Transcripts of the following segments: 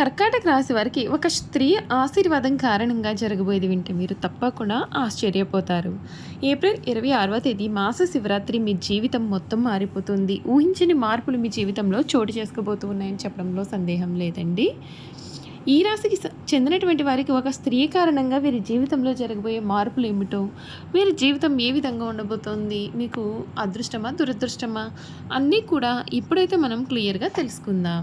కర్కాటక రాశి వారికి ఒక స్త్రీ ఆశీర్వాదం కారణంగా జరగబోయేది వింటే మీరు తప్పకుండా ఆశ్చర్యపోతారు. ఏప్రిల్ ఇరవై ఆరవ తేదీ మాస శివరాత్రి మీ జీవితం మొత్తం మారిపోతుంది. ఊహించని మార్పులు మీ జీవితంలో చోటు చేసుకోబోతూ ఉన్నాయని చెప్పడంలో సందేహం లేదండి. ఈ రాశికి చెందినటువంటి వారికి ఒక స్త్రీ కారణంగా వీరి జీవితంలో జరగబోయే మార్పులు ఏమిటో వీరి జీవితం ఏ విధంగా ఉండబోతోంది మీకు అదృష్టమా దురదృష్టమా అన్నీ కూడా ఇప్పుడైతే మనం క్లియర్గా తెలుసుకుందాం.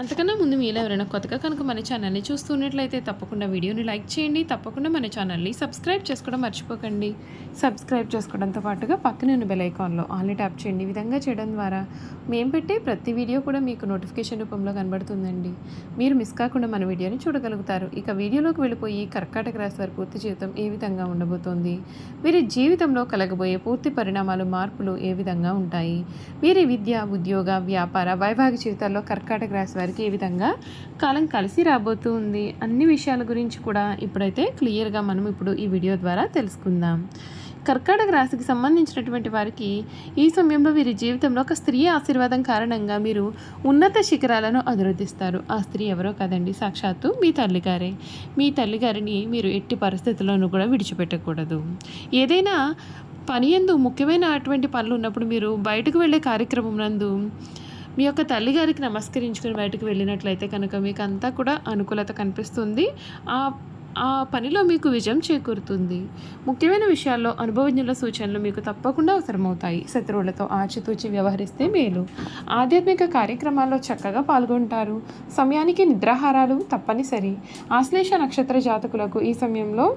అంతకన్నా ముందు మీలో ఎవరైనా కొత్తగా కనుక మన ఛానల్ని చూస్తున్నట్లయితే తప్పకుండా వీడియోని లైక్ చేయండి. తప్పకుండా మన ఛానల్ని సబ్స్క్రైబ్ చేసుకోవడం మర్చిపోకండి. సబ్స్క్రైబ్ చేసుకోవడంతో పాటుగా పక్కనే ఉన్న బెల్ ఐకాన్లో ఆన్లీ ట్యాప్ చేయండి. ఈ విధంగా చేయడం ద్వారా మేము పెట్టే ప్రతి వీడియో కూడా మీకు నోటిఫికేషన్ రూపంలో కనబడుతుందండి. మీరు మిస్ కాకుండా మన వీడియోని చూడగలుగుతారు. ఇక వీడియోలోకి వెళ్ళిపోయి కర్కాటక రాశి వారి పూర్తి జీవితం ఏ విధంగా ఉండబోతోంది? వీరి జీవితంలో కలగబోయే పూర్తి పరిణామాలు మార్పులు ఏ విధంగా ఉంటాయి? వీరి విద్య ఉద్యోగ వ్యాపార వైవాహిక జీవితాల్లో కర్కాటక రాశి వారికి ఏ విధంగా కాలం కలిసి రాబోతుంది అన్ని విషయాల గురించి కూడా ఇప్పుడైతే క్లియర్గా మనం ఇప్పుడు ఈ వీడియో ద్వారా తెలుసుకుందాం. కర్కాటక రాశికి సంబంధించినటువంటి వారికి ఈ సమయంలో వీరి జీవితంలో ఒక స్త్రీ ఆశీర్వాదం కారణంగా మీరు ఉన్నత శిఖరాలను అభివృద్ధిస్తారు ఆ స్త్రీ ఎవరో కదండి సాక్షాత్తు మీ తల్లిగారే. మీ తల్లిగారిని మీరు ఎట్టి పరిస్థితుల్లోనూ కూడా విడిచిపెట్టకూడదు. ఏదైనా పని ఎందు ముఖ్యమైన అటువంటి పనులు ఉన్నప్పుడు మీరు బయటకు వెళ్ళే కార్యక్రమం నందు మీ యొక్క తల్లిగారికి నమస్కరించుకుని బయటకు వెళ్ళినట్లయితే కనుక మీకు అంతా కూడా అనుకూలత కనిపిస్తుంది. ఆ ఆ పనిలో మీకు విజయం చేకూరుతుంది. ముఖ్యమైన విషయాల్లో అనుభవజ్ఞుల సూచనలు మీకు తప్పకుండా అవసరమవుతాయి. శత్రువులతో ఆచితూచి వ్యవహరిస్తే మేలు. ఆధ్యాత్మిక కార్యక్రమాల్లో చక్కగా పాల్గొంటారు. సమయానికి నిద్రాహారాలు తప్పనిసరి. ఆశ్లేష నక్షత్ర జాతకులకు ఈ సమయంలో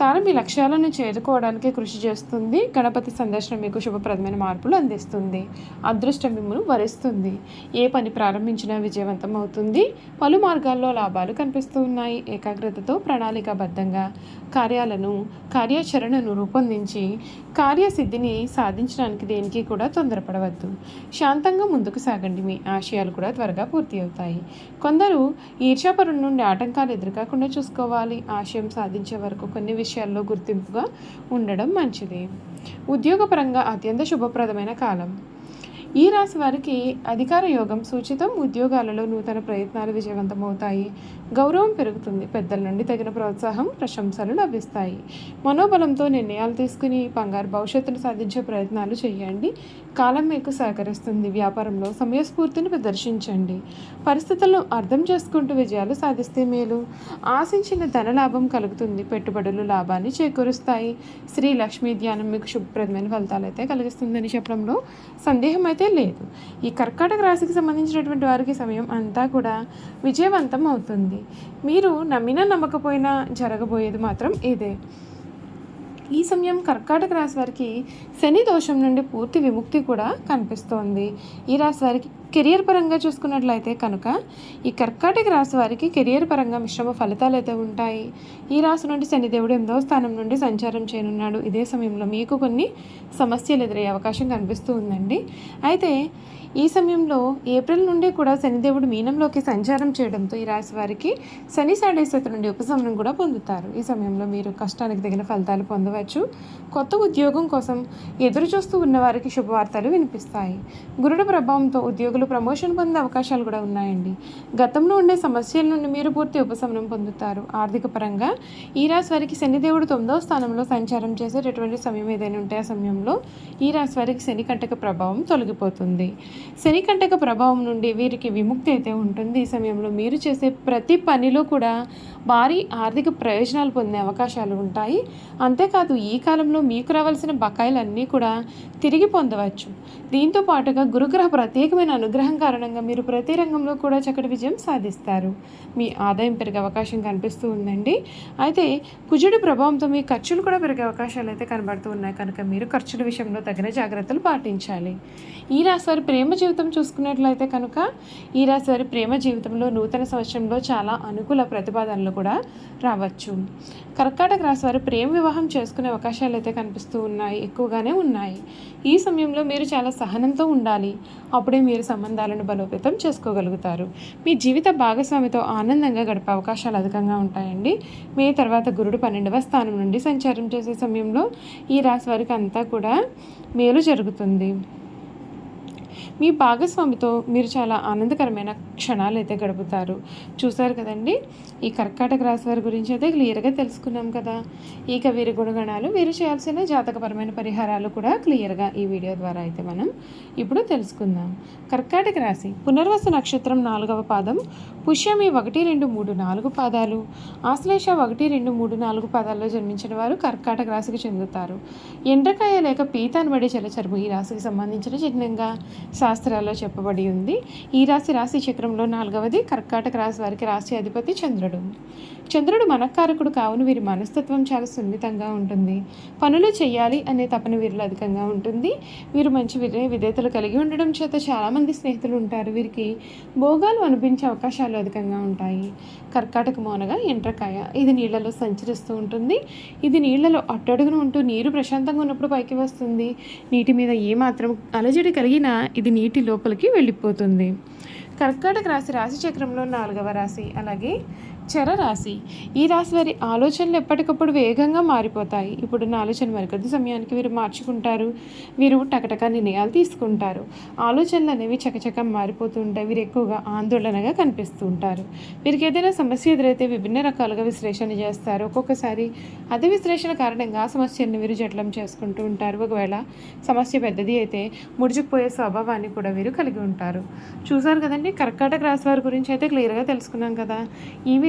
తాను మీ లక్ష్యాలను చేరుకోవడానికి కృషి చేస్తుంది. గణపతి సందర్శనం మీకు శుభప్రదమైన మార్పులు అందిస్తుంది. అదృష్టం మిమ్మల్ని వరిస్తుంది. ఏ పని ప్రారంభించినా విజయవంతం అవుతుంది. పలు మార్గాల్లో లాభాలు కనిపిస్తూ ఉన్నాయి. ఏకాగ్రతతో ప్రణాళికాబద్ధంగా కార్యాలను కార్యాచరణను రూపొందించి కార్యసిద్ధిని సాధించడానికి దేనికి కూడా తొందరపడవద్దు. శాంతంగా ముందుకు సాగండి. మీ ఆశయాలు కూడా త్వరగా పూర్తి అవుతాయి. కొందరు ఈర్ష్యాపరుల నుండి ఆటంకాలు ఎదురుకాకుండా చూసుకోవాలి. ఆశయం సాధించే వరకు కొన్ని విషయాల్లో గుర్తింపుగా ఉండడం మంచిది. ఉద్యోగపరంగా అత్యంత శుభప్రదమైన కాలం. ఈ రాశి వారికి అధికార యోగం సూచితం. ఉద్యోగాలలో నూతన ప్రయత్నాలు విజయవంతమవుతాయి. గౌరవం పెరుగుతుంది. పెద్దల నుండి తగిన ప్రోత్సాహం ప్రశంసలు లభిస్తాయి. మనోబలంతో నిర్ణయాలు తీసుకుని బంగారు భవిష్యత్తును సాధించే ప్రయత్నాలు చేయండి. కాలం మీకు సహకరిస్తుంది. వ్యాపారంలో సమయస్ఫూర్తిని ప్రదర్శించండి. పరిస్థితులను అర్థం చేసుకుంటూ విజయాలు సాధిస్తే మేలు. ఆశించిన ధన లాభం కలుగుతుంది. పెట్టుబడులు లాభాన్ని చేకూరుస్తాయి. శ్రీ లక్ష్మీ ధ్యానం మీకు శుభప్రదమైన ఫలితాలు అయితే కలిగిస్తుందని చెప్పడంలో సందేహం అయితే లేదు. ఈ కర్కాటక రాశికి సంబంధించినటువంటి వారికి సమయం అంతా కూడా విజయవంతం అవుతుంది. మీరు నమ్మినా నమ్మకపోయినా జరగబోయేది మాత్రం ఇదే. ఈ సమయం కర్కాటక రాశి వారికి శని దోషం నుండి పూర్తి విముక్తి కూడా కనిపిస్తోంది. ఈ రాశి వారికి కెరియర్ పరంగా చూసుకున్నట్లయితే కనుక ఈ కర్కాటక రాశి వారికి కెరియర్ పరంగా మిశ్రమ ఫలితాలు అయితే ఉంటాయి. ఈ రాశి నుండి శనిదేవుడు ఎనిమిదవ స్థానం నుండి సంచారం చేయనున్నాడు. ఇదే సమయంలో మీకు కొన్ని సమస్యలు ఎదురయ్యే అవకాశం కనిపిస్తూ ఉందండి. అయితే ఈ సమయంలో ఏప్రిల్ నుండి కూడా శనిదేవుడు మీనంలోకి సంచారం చేయడంతో ఈ రాశి వారికి శని సాడేశ్వత నుండి ఉపశమనం కూడా పొందుతారు. ఈ సమయంలో మీరు కష్టానికి తగిన ఫలితాలు పొందవచ్చు. కొత్త ఉద్యోగం కోసం ఎదురు చూస్తూ శుభవార్తలు వినిపిస్తాయి. గురుడు ప్రభావంతో ఉద్యోగులు ప్రమోషన్ పొందే అవకాశాలు కూడా ఉన్నాయండి. గతంలో ఉండే సమస్యల నుండి మీరు పూర్తి ఉపశమనం పొందుతారు. ఆర్థిక పరంగా ఈ రాశి వారికి శనిదేవుడు తొమ్మిదవ స్థానంలో సంచారం చేసేటటువంటి సమయం ఏదైనా ఉంటే ఆ సమయంలో ఈ రాశి వారికి శని కంటక ప్రభావం తొలగిపోతుంది. శని కంటక ప్రభావం నుండి వీరికి విముక్తి అయితే ఉంటుంది. ఈ సమయంలో మీరు చేసే ప్రతి పనిలో కూడా భారీ ఆర్థిక ప్రయోజనాలు పొందే అవకాశాలు ఉంటాయి. అంతేకాదు ఈ కాలంలో మీకు రావాల్సిన బకాయిలన్నీ కూడా తిరిగి పొందవచ్చు. దీంతో పాటుగా గురుగ్రహ ప్రత్యేకమైన అనుగ్రహం కారణంగా మీరు ప్రతి రంగంలో కూడా చక్కటి విజయం సాధిస్తారు. మీ ఆదాయం పెరిగే అవకాశం కనిపిస్తూ ఉందండి. అయితే కుజుడి ప్రభావంతో మీ ఖర్చులు కూడా పెరిగే అవకాశాలు అయితే కనబడుతూ ఉన్నాయి. కనుక మీరు ఖర్చుల విషయంలో తగిన జాగ్రత్తలు పాటించాలి. ఈ రాశి వారి ప్రేమ జీవితం చూసుకున్నట్లయితే కనుక ఈ రాశి వారి ప్రేమ జీవితంలో నూతన సంవత్సరంలో చాలా అనుకూల ప్రతిపాదనలు కూడా రావచ్చు. కర్కాటక రాశి వారు ప్రేమ వివాహం చేసుకునే అవకాశాలు అయితే కనిపిస్తూ ఉన్నాయి ఎక్కువగానే ఉన్నాయి. ఈ సమయంలో మీరు చాలా సహనంతో ఉండాలి. అప్పుడే మీరు సంబంధాలను బలోపేతం చేసుకోగలుగుతారు. మీ జీవిత భాగస్వామితో ఆనందంగా గడిపే అవకాశాలు అధికంగా ఉంటాయండి. మే తర్వాత గురుడు పన్నెండవ స్థానం నుండి సంచారం చేసే సమయంలో ఈ రాశి వారికి అంతా కూడా మేలు జరుగుతుంది. మీ భాగస్వామితో మీరు చాలా ఆనందకరమైన క్షణాలు అయితే గడుపుతారు. చూసారు కదండి? ఈ కర్కాటక రాశి వారి గురించి అయితే క్లియర్గా తెలుసుకున్నాం కదా. ఇక వీరి గుణగణాలు వీరు చేయాల్సిన జాతకపరమైన పరిహారాలు కూడా క్లియర్గా ఈ వీడియో ద్వారా అయితే మనం ఇప్పుడు తెలుసుకుందాం. కర్కాటక రాశి పునర్వస నక్షత్రం నాలుగవ పాదం పుష్యమి ఒకటి రెండు మూడు నాలుగు పాదాలు. ఆశ్లేష ఒకటి రెండు మూడు నాలుగు పాదాల్లో జన్మించిన వారు కర్కాటక రాశికి చెందుతారు. ఎండ్రకాయ లేక పీత అనబడే చలచరుము ఈ రాశికి సంబంధించిన చిహ్నంగా. శాస్త్రాల్లో చెప్పబడి ఉంది. ఈ రాశి రాశి చక్రంలో నాలుగవది కర్కాటక రాశి వారికి రాశి అధిపతి చంద్రుడు. చంద్రుడు మనకారకుడు కావున వీరి మనస్తత్వం చాలా సున్నితంగా ఉంటుంది. పనులు చేయాలి అనే తపన వీరిలో అధికంగా ఉంటుంది. వీరు మంచి వినయ విధేతలు కలిగి ఉండడం చేత చాలామంది స్నేహితులు ఉంటారు. వీరికి భోగాలు అనిపించే అవకాశాలు అధికంగా ఉంటాయి. కర్కాటక మోనగా ఎండ్రకాయ. ఇది నీళ్ళలో సంచరిస్తూ ఉంటుంది. ఇది నీళ్ళలో అట్టడుగున ఉంటూ నీరు ప్రశాంతంగా ఉన్నప్పుడు పైకి వస్తుంది. నీటి మీద ఏమాత్రం అలజడి కలిగినా ఇది నీటి లోపలికి వెళ్ళిపోతుంది. కర్కాటక రాశి రాశి చక్రంలో నాలుగవ రాశి. అలాగే చర రాశి ఈ రాశి వారి ఆలోచనలు ఎప్పటికప్పుడు వేగంగా మారిపోతాయి. ఇప్పుడున్న ఆలోచన మరికొద్ది సమయానికి వీరు మార్చుకుంటారు. వీరు టకటక నిర్ణయాలు తీసుకుంటారు. ఆలోచనలు అనేవి చకచక మారిపోతూ ఉంటాయి. వీరు ఎక్కువగా ఆందోళనగా కనిపిస్తూ ఉంటారు. వీరికి ఏదైనా సమస్య ఎదురైతే విభిన్న రకాలుగా విశ్లేషణ చేస్తారు. ఒక్కొక్కసారి అదే విశ్లేషణ కారణంగా ఆ సమస్యను వీరు జట్లం చేసుకుంటూ ఉంటారు. ఒకవేళ సమస్య పెద్దది అయితే ముడుచుకుపోయే స్వభావాన్ని కూడా వీరు కలిగి ఉంటారు. చూసారు కదండి? కర్కాటక రాశి వారి గురించి అయితే క్లియర్గా తెలుసుకున్నాం కదా. ఈ